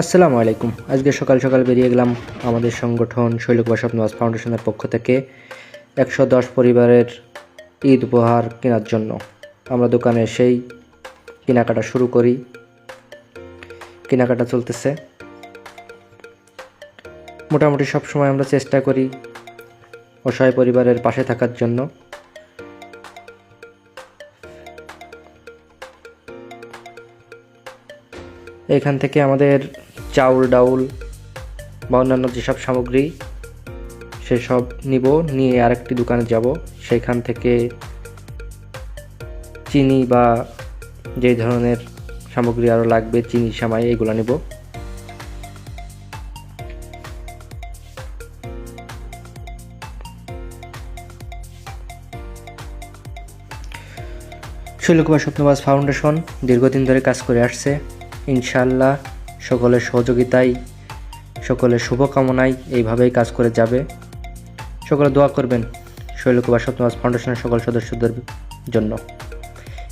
আসসালামু আলাইকুম। আজকে সকাল সকাল বেরিয়ে গেলাম আমাদের সংগঠন শৈলকুমার স্বপ্নবাস ফাউন্ডেশনের পক্ষ থেকে একশো দশ পরিবারের ঈদ উপহার কেনার জন্য। আমরা দোকানে এসেই কেনাকাটা শুরু করি। কেনাকাটা চলতেছে। মোটামুটি সব সময় আমরা চেষ্টা করি অসহায় পরিবারের পাশে থাকার জন্য। এখান থেকে আমাদের চাউল, ডাউল বা অন্যান্য যেসব সামগ্রী, সেসব নিব, নিয়ে আরেকটি দোকানে যাব। সেখান থেকে চিনি বা যে ধরনের সামগ্রী আরও লাগবে, চিনি, সামাই এগুলো নিব। শৈলকুমার স্বপ্নবাস ফাউন্ডেশন দীর্ঘদিন ধরে কাজ করে আসছে। ইনশাল্লাহ সকলের সহযোগিতায়, সকলের শুভকামনায় এইভাবেই কাজ করে যাবে। সকলে দোয়া করবেন শৈলকুমার স্বপ্নবাস ফাউন্ডেশনের সকল সদস্যদের জন্য।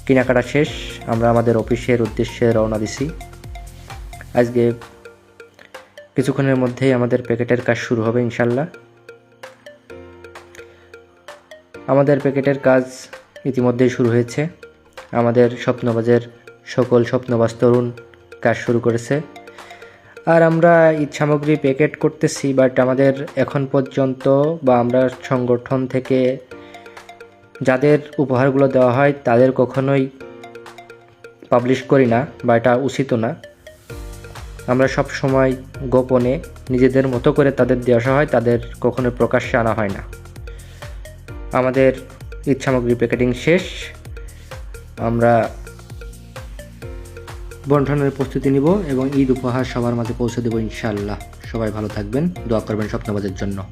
কেনাকাটা শেষ, আমরা আমাদের অফিসের উদ্দেশ্যে রওনা দিছি। আজকে কিছুক্ষণের মধ্যেই আমাদের প্যাকেটের কাজ শুরু হবে ইনশাল্লাহ আমাদের প্যাকেটের কাজ ইতিমধ্যেই শুরু হয়েছে। আমাদের স্বপ্নবাজের সকল স্বপ্নবাজ তরুণ কাজ শুরু করেছে। আর আমরা ঈদ সামগ্রী প্যাকেট করতেছি বাট আমাদের এখন পর্যন্ত বা আমরা সংগঠন থেকে যাদের উপহারগুলো দেওয়া হয়, তাদের কখনোই পাবলিশ করি না বা এটা উচিত না। আমরা সব সময় গোপনে নিজেদের মতো করে তাদের দেওয়া হয়, তাদের কখনো প্রকাশ্যে আনা হয় না। আমাদের ঈদ সামগ্রী প্যাকেটিং শেষ। আমরা বন্টনের প্রস্তুতি নিব এবং ঈদ উপহার সবার মাঝে পৌঁছে দেবো ইনশাআল্লাহ। সবাই ভালো থাকবেন, দোয়া করবেন স্বপ্নবাজের জন্য।